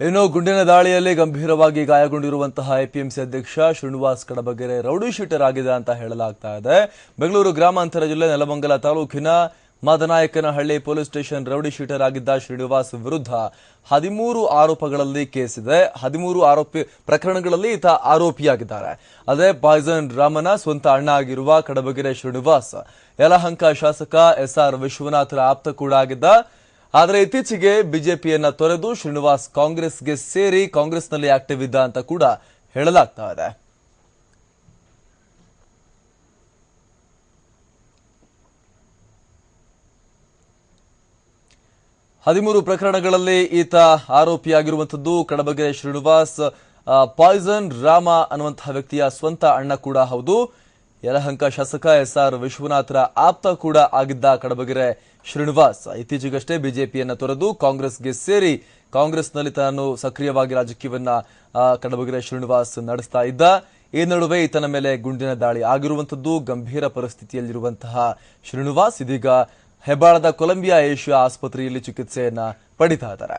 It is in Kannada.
ಇನ್ನು ಗುಂಡಿನ ದಾಳಿಯಲ್ಲಿ ಗಂಭೀರವಾಗಿ ಗಾಯಗೊಂಡಿರುವಂತಹ ಎಪಿಎಂಸಿ ಅಧ್ಯಕ್ಷ ಶ್ರೀನಿವಾಸ್ ಕಡಬಗೆರೆ ರೌಡಿ ಶೀಟರ್ ಆಗಿದೆ ಅಂತ ಹೇಳಲಾಗ್ತಾ ಇದೆ. ಬೆಂಗಳೂರು ಗ್ರಾಮಾಂತರ ಜಿಲ್ಲೆ ನೆಲಮಂಗಲ ತಾಲೂಕಿನ Madanayakanahalli police station rowdy sheeter ಆಗಿದ್ದ ಶ್ರೀನಿವಾಸ್ ವಿರುದ್ಧ ಹದಿಮೂರು ಆರೋಪಗಳಲ್ಲಿ ಕೇಸಿದೆ ಹದಿಮೂರು ಆರೋಪಿ ಪ್ರಕರಣಗಳಲ್ಲಿ ಈತ ಆರೋಪಿಯಾಗಿದ್ದಾರೆ. ಅದೇ ಪಾಯ್ಸನ್ ರಾಮನ ಸ್ವಂತ ಅಣ್ಣ ಆಗಿರುವ ಕಡಬಗೆರೆ ಶ್ರೀನಿವಾಸ್, ಯಲಹಂಕ ಶಾಸಕ ಎಸ್ಆರ್ ವಿಶ್ವನಾಥರ ಆಪ್ತ ಕೂಡ ಆಗಿದ್ದ ಆದರೆ ಇತ್ತೀಚೆಗೆ ಬಿಜೆಪಿಯನ್ನ ತೊರೆದು ಶ್ರೀನಿವಾಸ್ ಕಾಂಗ್ರೆಸ್ಗೆ ಸೇರಿ ಕಾಂಗ್ರೆಸ್ನಲ್ಲಿ ಆಕ್ಟಿವ್ ಇದ್ದ ಅಂತ ಕೂಡ ಹೇಳಲಾಗ್ತಾ ಇದೆ. ಹದಿಮೂರು ಪ್ರಕರಣಗಳಲ್ಲಿ ಈತ ಆರೋಪಿಯಾಗಿರುವಂತದ್ದು ಕಡಬಗೆರೆ ಶ್ರೀನಿವಾಸ್ ಪಾಯ್ಸನ್, ರಾಮ ಅನ್ನುವಂತಹ ವ್ಯಕ್ತಿಯ ಸ್ವಂತ ಅಣ್ಣ ಕೂಡ ಹೌದು. ಯಲಹಂಕ ಶಾಸಕ ಎಸ್ ಆರ್ ವಿಶ್ವನಾಥರ ಆಪ್ತ ಕೂಡ ಆಗಿದ್ದ ಕಡಬಗೆರೆ. ಶ್ರೀನಿವಾಸ್ ಇತ್ತೀಚೆಗಷ್ಟೇ ಬಿಜೆಪಿಯನ್ನ ತೊರೆದು ಕಾಂಗ್ರೆಸ್ಗೆ ಸೇರಿ ಕಾಂಗ್ರೆಸ್ನಲ್ಲಿ ತಾನು ಸಕ್ರಿಯವಾಗಿ ರಾಜಕೀಯವನ್ನ ಕಡಬಗಿರೆ ಶ್ರೀನಿವಾಸ್ ನಡೆಸ್ತಾ ಇದ್ದ. ಈ ನಡುವೆ ಈತನ ಮೇಲೆ ಗುಂಡಿನ ದಾಳಿ ಆಗಿರುವಂತದ್ದು ಗಂಭೀರ ಪರಿಸ್ಥಿತಿಯಲ್ಲಿರುವಂತಹ ಶ್ರೀನಿವಾಸ್ ಇದೀಗ ಹೆಬ್ಬಾಳದ ಕೊಲಂಬಿಯಾ ಏಷ್ಯಾ ಆಸ್ಪತ್ರೆಯಲ್ಲಿ ಚಿಕಿತ್ಸೆಯನ್ನ ಪಡಿತಾ ಇದ್ದಾರೆ.